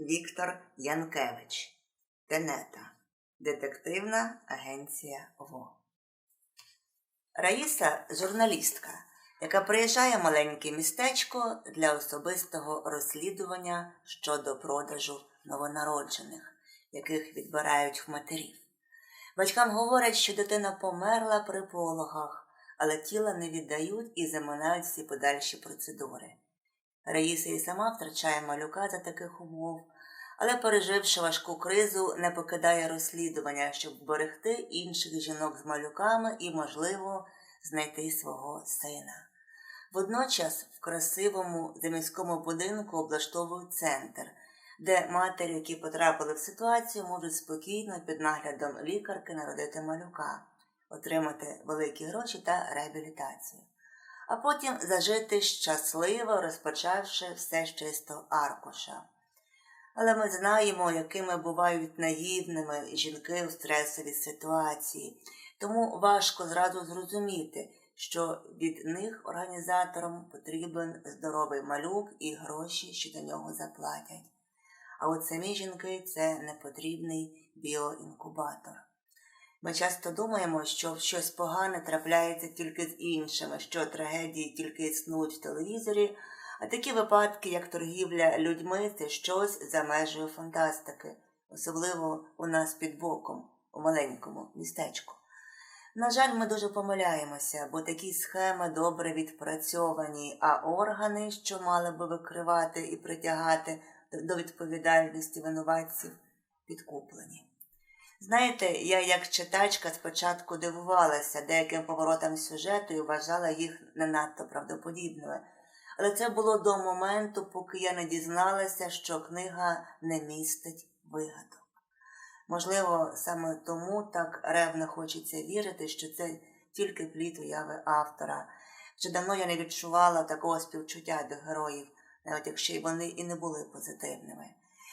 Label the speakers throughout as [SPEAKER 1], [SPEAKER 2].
[SPEAKER 1] Віктор Янкевич. Тенета. Детективна агенція ВО. Раїса журналістка, яка приїжджає в маленьке містечко для особистого розслідування щодо продажу новонароджених, яких відбирають в матерів. Батькам говорять, що дитина померла при пологах, але тіла не віддають і заминають всі подальші процедури. Раїса і сама втрачає малюка за таких умов, але, переживши важку кризу, не покидає розслідування, щоб вберегти інших жінок з малюками і, можливо, знайти свого сина. Водночас в красивому заміському будинку облаштовують центр, де матері, які потрапили в ситуацію, можуть спокійно під наглядом лікарки народити малюка, отримати великі гроші та реабілітацію, а потім зажити щасливо, розпочавши все з чистого аркуша. Але ми знаємо, якими бувають наївними жінки у стресовій ситуації, тому важко зразу зрозуміти, що від них організаторам потрібен здоровий малюк і гроші, що до нього заплатять. А от самі жінки це непотрібний біоінкубатор. Ми часто думаємо, що щось погане трапляється тільки з іншими, що трагедії тільки існують в телевізорі, а такі випадки, як торгівля людьми, це щось за межею фантастики, особливо у нас під боком, у маленькому містечку. На жаль, ми дуже помиляємося, бо такі схеми добре відпрацьовані, а органи, що мали би викривати і притягати до відповідальності винуватців, підкуплені. Знаєте, я як читачка спочатку дивувалася деяким поворотам сюжету і вважала їх не надто правдоподібними. Але це було до моменту, поки я не дізналася, що книга не містить вигадок. Можливо, саме тому так ревно хочеться вірити, що це тільки плід уяви автора. Вже давно я не відчувала такого співчуття до героїв, навіть якщо й вони і не були позитивними.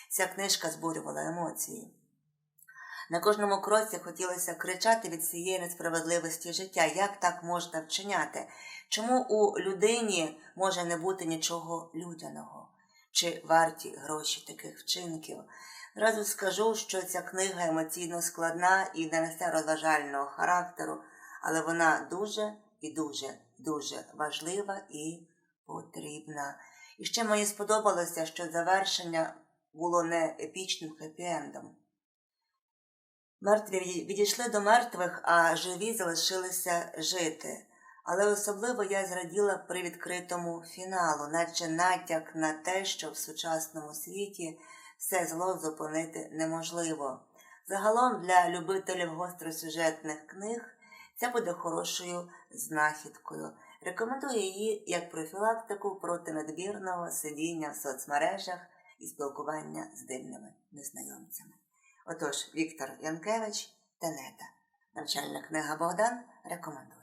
[SPEAKER 1] Ця книжка збурювала емоції. На кожному кроці хотілося кричати від цієї несправедливості життя, як так можна вчиняти, чому у людині може не бути нічого людяного, чи варті гроші таких вчинків. Зразу скажу, що ця книга емоційно складна і не несе розважального характеру, але вона дуже і дуже, дуже важлива і потрібна. І ще мені сподобалося, що завершення було не епічним хеппі-ендом. Мертві відійшли до мертвих, а живі залишилися жити. Але особливо я зраділа при відкритому фіналу, наче натяк на те, що в сучасному світі все зло зупинити неможливо. Загалом для любителів гостросюжетних книг це буде хорошою знахідкою. Рекомендую її як профілактику проти надвірного сидіння в соцмережах і спілкування з дивними незнайомцями. Отож, Віктор Янкевич Тенета. Навчальна книга Богдан рекомендую.